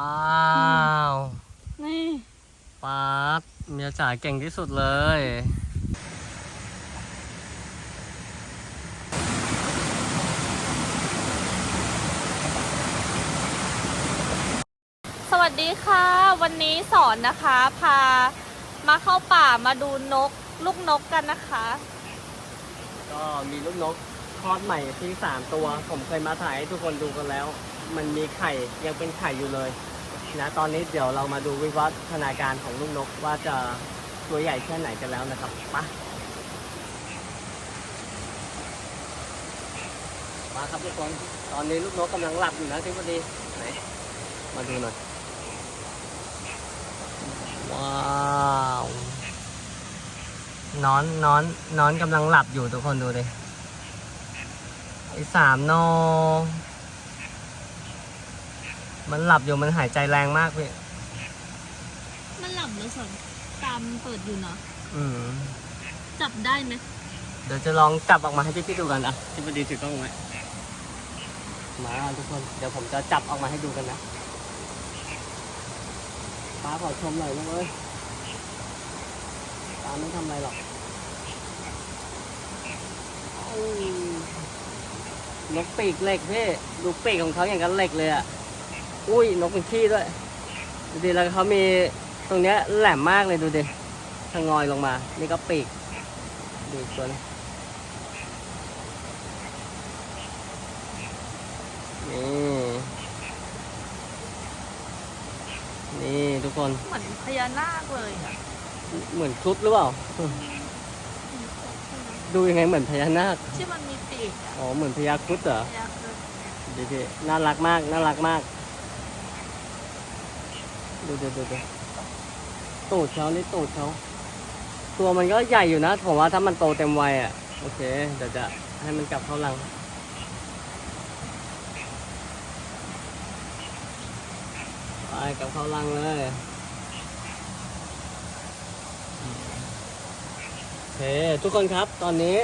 ว้าวนี่ป๊าบเมียจ๋าเก่งที่สุดเลยสวัสดีค่ะ วันนี้สอนนะคะพามาเข้าป่ามาดูนกลูกนกกันนะคะ ก็มีลูกนกคลอดใหม่ที่สามตัว ผมเคยมาถ่ายให้ทุกคนดูกันแล้ว มันมีไข่ยังเป็นไข่อยู่เลยนะตอนนี้เดี๋ยวเรามาดูวิวัฒนาการของลูกนกว่าจะตัวใหญ่แค่ไหนกันแล้วนะครับไปะมาครับทุกคนตอนนี้ลูกนกกำลังหลับอยู่นะที่พอดีไหนมาดูหน่อยว้าวนอนนอนนอนกำลังหลับอยู่ทุกคนดูดิไอ้สามนอ มันหลับอยู่มันหายใจแรงมากพี่ มันหลับแล้วสอนตามเปิดอยู่เนาะอืมจับได้ไหมเดี๋ยวจะลองจับออกมาให้พี่ๆดูกันอะที่พอดีถือกล้องไว้มาทุกคน เดี๋ยวผมจะจับออกมาให้ดูกันนะป้าขอชมหน่อยลูกเอ้ยป้าไม่ทำอะไรหรอกอุ้ยนกปีกเหล็กพี่ ดูปีกของเขาอย่างกับเหล็กเลยอะ อุ้ยนกเป็นขี้ด้วย ดูดิแล้วเขามีตรงเนี้ยแหลมมากเลยดูดิทางงอยลงมา นี่ก็ปีก ดูอีกตัวนึงนี่ นี่ทุกคน เหมือนพญานาคเลยอะเหมือนครุฑหรือเปล่า ดูยังไงเหมือนพญานาค ที่มันมีปีกอะอ๋อ เหมือนพญาครุฑเหรอพญาครุฑ ดูดิน่ารักมาก น่ารักมาก ดูดูดูดูตูดเขานี่ตูดเขาตัวมันก็ใหญ่อยู่นะผมว่าถ้ามันโตเต็มวัยอะ โอเคเดี๋ยวจะให้มันกลับเข้ารังไปกลับเข้ารังเลยโอเคทุกคนครับตอนนี้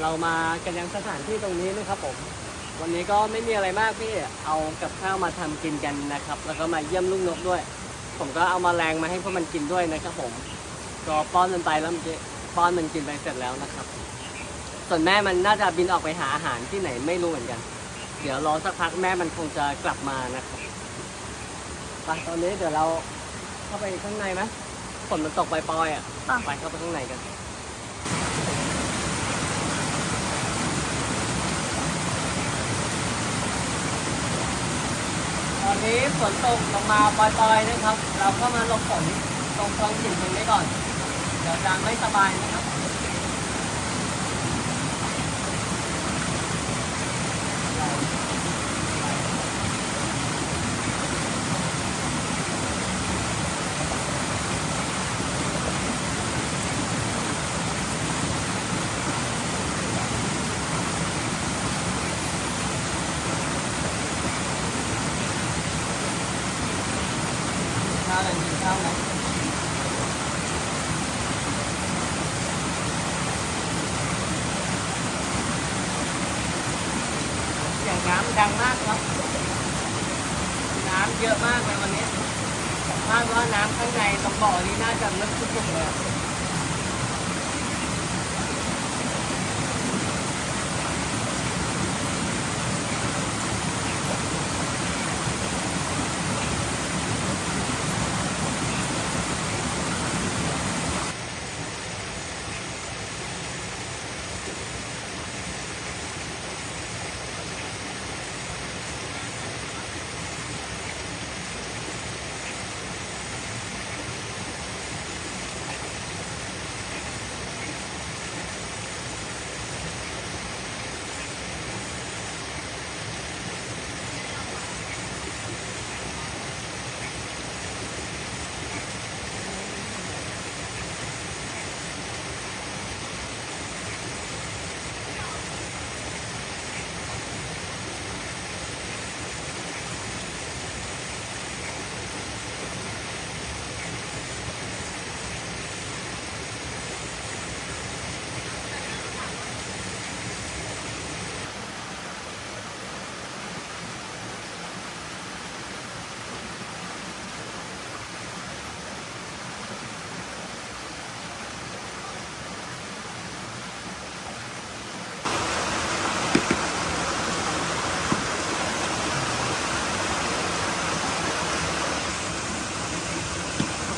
เรามากันยังสถานที่ตรงนี้นะครับผม วันนี้ก็ไม่มีอะไรมากพี่เอากับข้าวมาทำกินกันนะครับ แล้วก็มาเยี่ยมลูกนกด้วย ผมก็เอามาแรงมาให้พวกมันกินด้วยนะครับผมก็ป้อนมันไปแล้วเมื่อกี้ป้อนมันกินไปเสร็จแล้วนะครับ ส่วนแม่มันน่าจะบินออกไปหาอาหารที่ไหนไม่รู้เหมือนกัน เดี๋ยวรอสักพักแม่มันคงจะกลับมานะครับไปตอนนี้เดี๋ยวเราเข้าไปข้างในไหมฝนมันตกปล่อยๆอะไปเข้าไปข้างในกัน อนนี้ฝนตกลงมาปล่อยๆนะครับ เราก็มาหลบฝนตรงท้องถิ่นตรงนี้ก่อน เดี๋ยวจะไม่สบายนะครับ ข้าวอะไรกินข้าวไหมเสียงน้ำ ดังมากครับ น้ำเยอะมากเลยวันนี้คาดว่าน้ำข้างในตรงบ่อนี้น่าจะลึกสุดๆเลย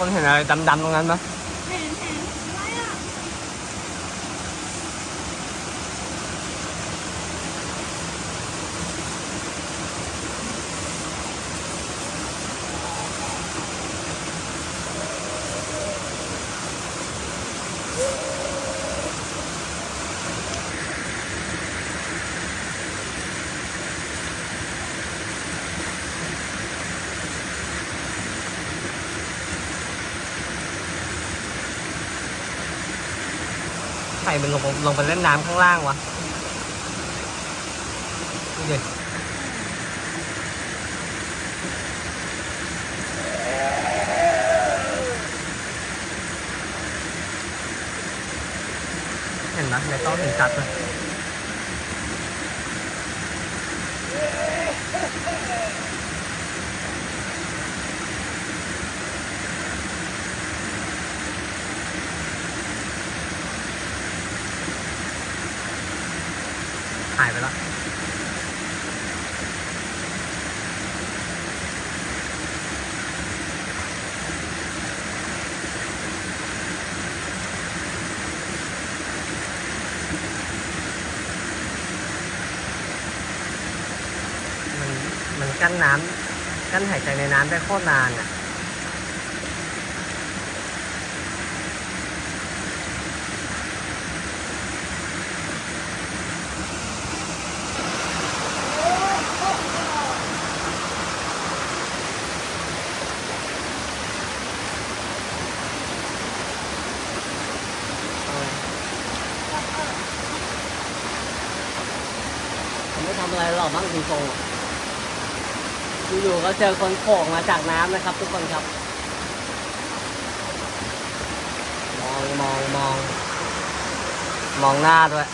อะต้นเห็นอะไรดำๆตรงนั้นไหม เห็นเห็นอะไรอะ ใครมันลงลงไปเล่นน้ำข้างล่างวะดูดิเห็นไหมในต้องเห็นชัดเลยหายไปแล้ว มันมั นกั้นน้ำกั้นหายใจในน้ำได้โคตรนานอะไม่ทำอะไรหรอกบ้งจริงๆ อยู่ก็เจอคนโผล่มาจากน้ำนะครับ ทุกคนครับ มองมองมอง มองหน้าด้วย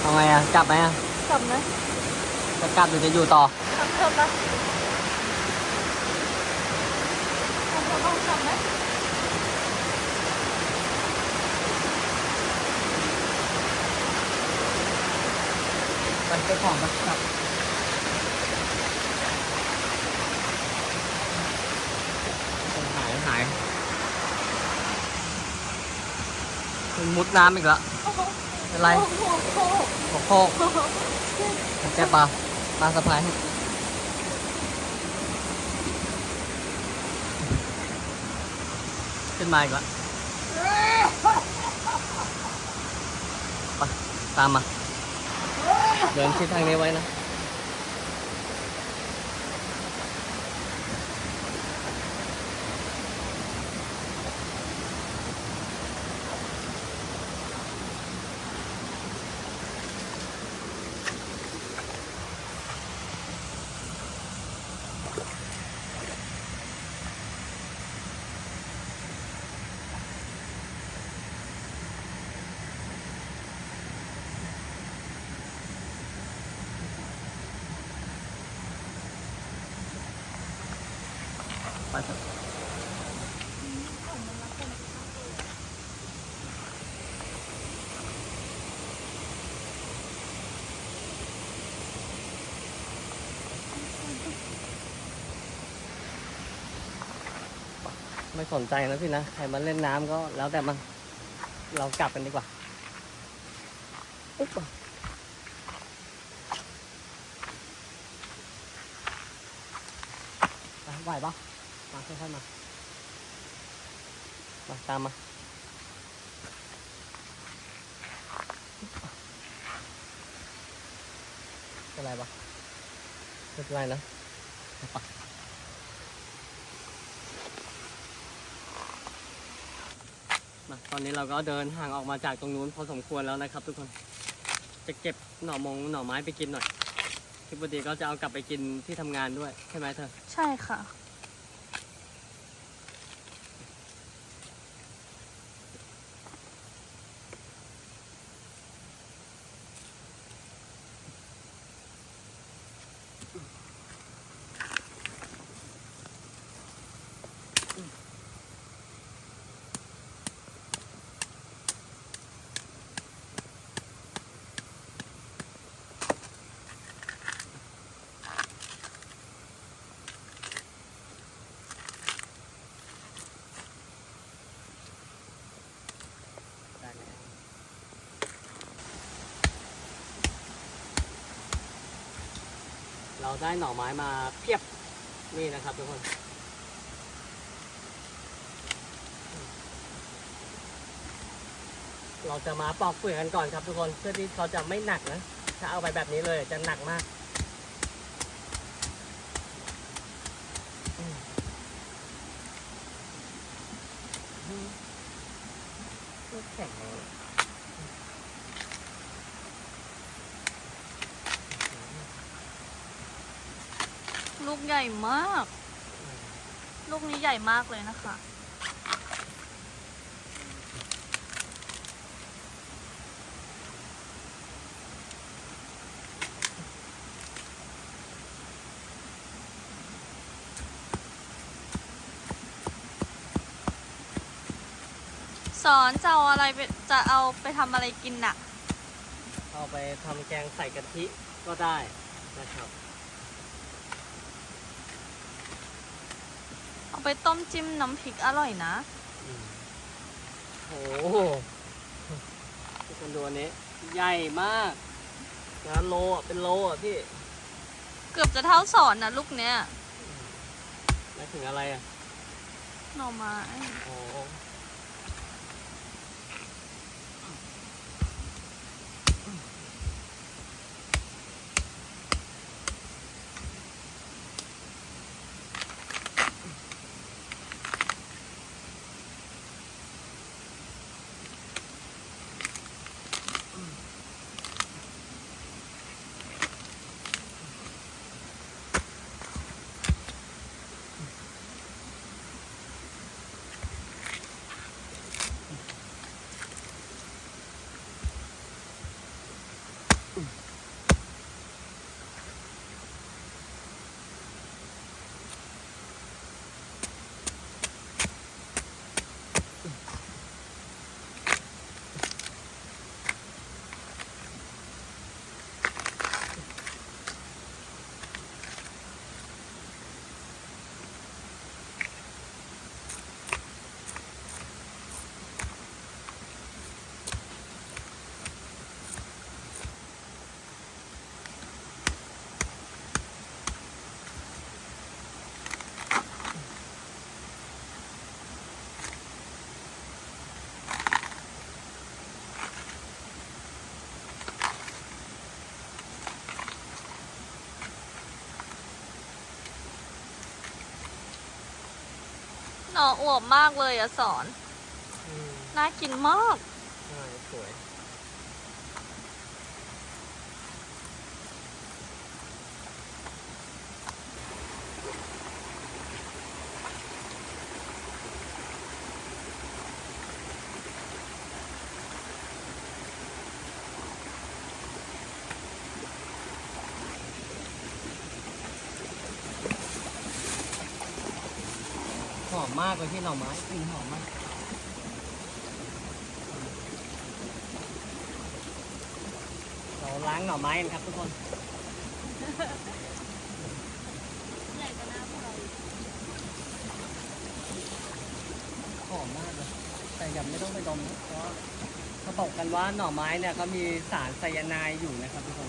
เอาไงอะ กลับไหมอะกลับไหมจะกลับหรือจะอยู่ต่อกลับเถอะปะเอาเอาเอากลับไหมไปไปของไปกลับหายหายมันมุดน้ำอีกแล้วโอ้โหเป็นไร โอ้โห โอ้โหหัวโคกแกปลาปลาสะพายขึ้นมาอีกแล้วไปตามมา เดินชิดทางนี้ไว้นะ ไม่สนใจนะพี่นะ ใครมาเล่นน้ำก็แล้วแต่มัน เรากลับกันดีกว่าอุ๊บไปไหวปะมาค่อยๆมา มาตามมาเป็นไรปะไม่เป็นไรนะไปมา ตอนนี้เราก็เดินห่างออกมาจากตรงนู้นพอสมควรแล้วนะครับ ทุกคนจะเก็บหน่อมงหน่อไม้ไปกินหน่อยทิบดีก็จะเอากลับไปกินที่ทำงานด้วยใช่ไหมเธอ ใช่ค่ะ เรา ได้หน่อไม้มาเพียบนี่นะครับทุกคนเราจะมาปอกเปลือกกันก่อนครับทุกคนเพื่อที่เขาจะไม่หนักนะถ้าเอาไปแบบนี้เลยจะหนักมากแข็งเลย ลูกใหญ่มาก ลูกนี้ใหญ่มากเลยนะคะ สอนจะเอาอะไรไปจะเอาไปทำอะไรกินน่ะ เอาไปทำแกงใส่กะทิก็ได้นะครับ เอา ไปต้มจิ้มน้ำพริกอร่อยนะอืมโอ้โหทุกคนดูอันนี้ ใหญ่มากนะโลอะเป็นโลอะพี่เกือบจะเท่าสอนนะลูกเนี้ยหมายถึงอะไรอะ หน่อไม้ โอ้ หน่ออวบมากเลยอะสอน อืมน่ากินมาก ใช่สวยากเลยที่หน่อไม้กลิ่นหอมมากเราล้างหน่อไม้กันครับทุกคนหอมมากเลยแต่ยังไม่ต้องไปดมนะเพราะว่าเขาบอกกันว่าหน่อไม้เนี่ยเขามีสารไซยาไนด์อยู่นะครับทุกคน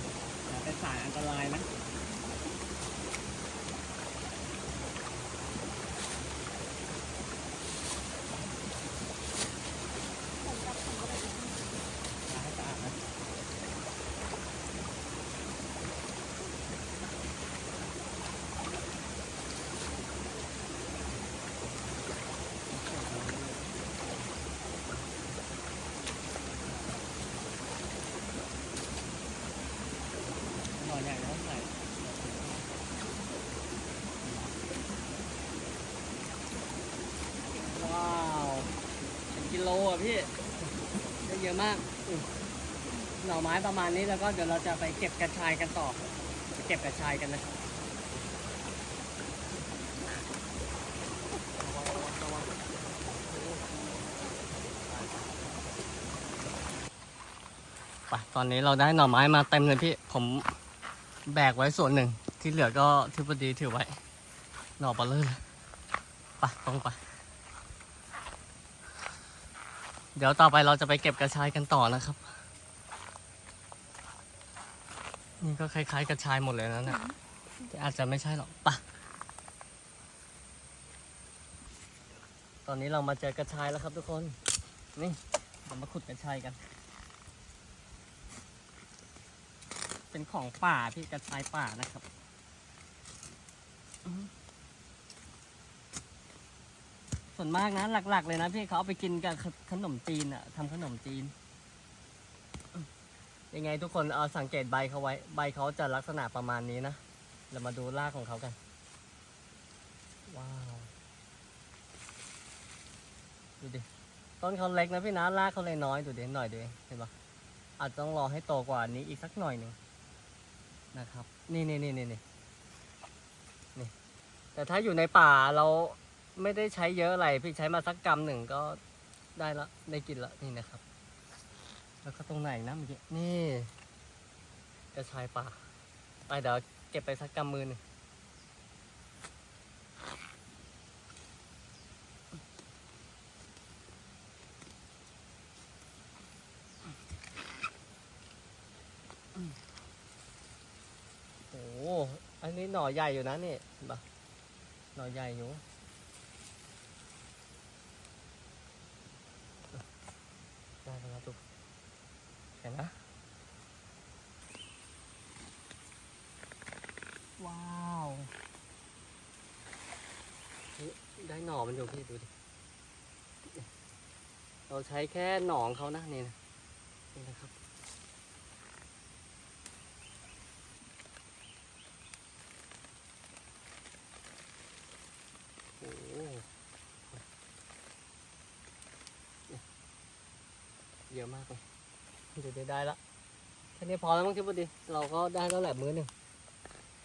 เป็นสารอันตรายนะ ล้างให้สะอาดนะ หน่อยใหญ่แล้วใส่ว้าวเป็นกิโลอะพี่ ได้เยอะมากอืมหน่อ ไม้ประมาณนี้แล้วก็เดี๋ยวเราจะไปเก็บกระชายกันต่อไปเก็บกระชายกันนะครับไปตอนนี้เราได้หน่อไม้มาเต็มเลยพี่ ผมแบกไว้ส่วนหนึ่ง ที่เหลือก็ทิพดีถือไว้ หน่อปลาเลื่อยไปตรงไป เดี๋ยวต่อไปเราจะไปเก็บกระชายกันต่อนะครับ นี่ก็คล้ายๆกระชายหมดเลยนะเนี่ยแต่อาจจะไม่ใช่หรอกปะตอนนี้เรามาเจอกระชายแล้วครับทุกคน นี่เรามาขุดกระชายกัน เป็นของป่าพี่กระชายป่านะครับอืมส่วนมากนะหลักๆเลยนะพี่เขาเอาไปกินกับขขนมจีนอะทำขนมจีนอืม ยังไงทุกคนเอาสังเกตใบเขาไว้ ใบเขาจะลักษณะประมาณนี้นะเรามาดูรากของเขากัน ว้าวดูดิต้นเขาเล็กนะพี่นะรากเขาเลยน้อยดูดิหน่อยดูเห็นปะอาจจะต้องรอให้โตกว่านี้อีกสักหน่อยหนึ่งนะครับ นี่นี่นี่นี่นี่นี่ แต่ถ้าอยู่ในป่าเราไม่ได้ใช้เยอะอะไรพี่ใช้มาสักกำหนึ่งก็ได้ละได้กินละนี่นะครับ แล้วก็ตรงไหนนะเมื่อกี้นี่กระชายป่าไปเดี๋ยวเก็บไปสักกำมือหนึ่งโอ้โหอันนี้หน่อใหญ่อยู่นะนี่เห็นปะหน่อใหญ่อยู่ ได้แล้วนะทุก เห็นนะว้าวเฮ้ยได้หน่อมันอยู่พี่ดูดิ เราใช้แค่หนองเขานะนี่นะนี่นะครับโอ้โหเยอะมากเลย เดี๋ยวได้ละแค่นี้พอแล้วมั้งที่พอดีเราก็ได้แล้วแหละมื้อหนึ่ง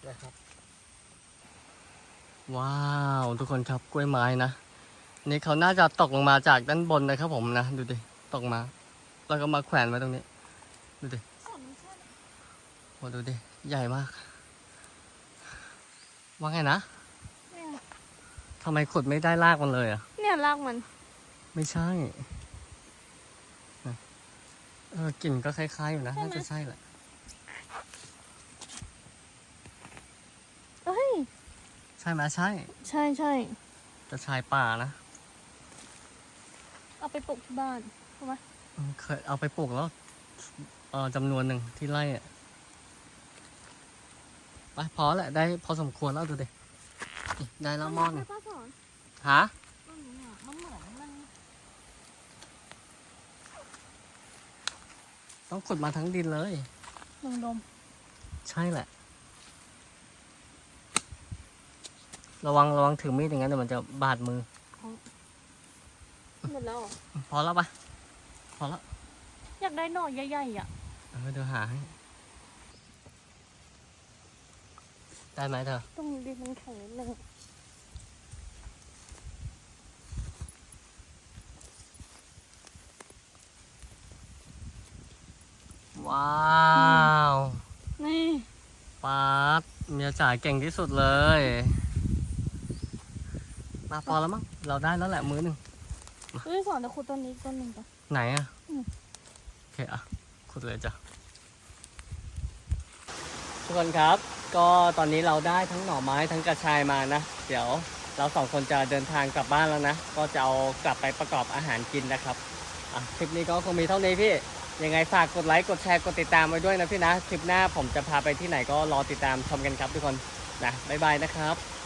นะครับ ว้าวทุกคนครับกล้วยไม้นะนี่เขาน่าจะตกลงมาจากด้านบนนะครับผมนะดูดิตกมา แล้วก็มาแขวนไว้ตรงนี้ ดูดิสอนใช่ไหมโหดูดิใหญ่มาก ว่าไงนะเนี่ยทำไมขุดไม่ได้รากมันเลยอะ เนี่ยรากมัน ไม่ใช่นะ เออกลิ่นก็คล้ายๆอยู่นะน่าจะใช่แหละ เอ้ย ใช่ไหมใช่ ใช่ใช่จะชายป่านะเอาไปปลูกที่บ้านอืมเคยเอาไปปลูกแล้วเออจำนวนหนึ่งที่ไร่อะไปพอแหละได้พอสมควรแล้วดูดินี่ได้แล้วหมอหนึ่งป้าสอน ฮะ ต้นนี้อะมันเหมือนมัน ต้องขุดมาทั้งดินเลยลงดม ใช่แหละ ระวังระวังถือมีดอย่างนั้นเดี๋ยวมันจะบาดมือ หมดแล้วเหรอพอแล้วปะพอแล้วอยากได้หน่อใหญ่ๆอะ เออเดี๋ยวหาให้ ได้ไหมเธอตรงนี้ดินมันแข็งนิดนึง ว้าวนี่ป๊าดเมียจ๋าเก่งที่สุดเลยมาพอแล้วมั้งเราได้แล้วแหละมือหนึ่งเฮ้ยสอนจะขุดต้นนี้อีกต้นหนึ่งปะไหนอะอืมโอเคอะขุดเลยจ้ะทุกคนครับ ก็ตอนนี้เราได้ทั้งหน่อไม้ทั้งกระชายมานะ เดี๋ยวเราสองคนจะเดินทางกลับบ้านแล้วนะ ก็จะเอากลับไปประกอบอาหารกินนะครับ อะ คลิปนี้ก็คงมีเท่านี้พี่ ยังไงฝากกดไลค์กดแชร์กดติดตามไว้ด้วยนะพี่นะ คลิปหน้าผมจะพาไปที่ไหนก็รอติดตามชมกันครับทุกคนนะบ๊ายบายนะครับ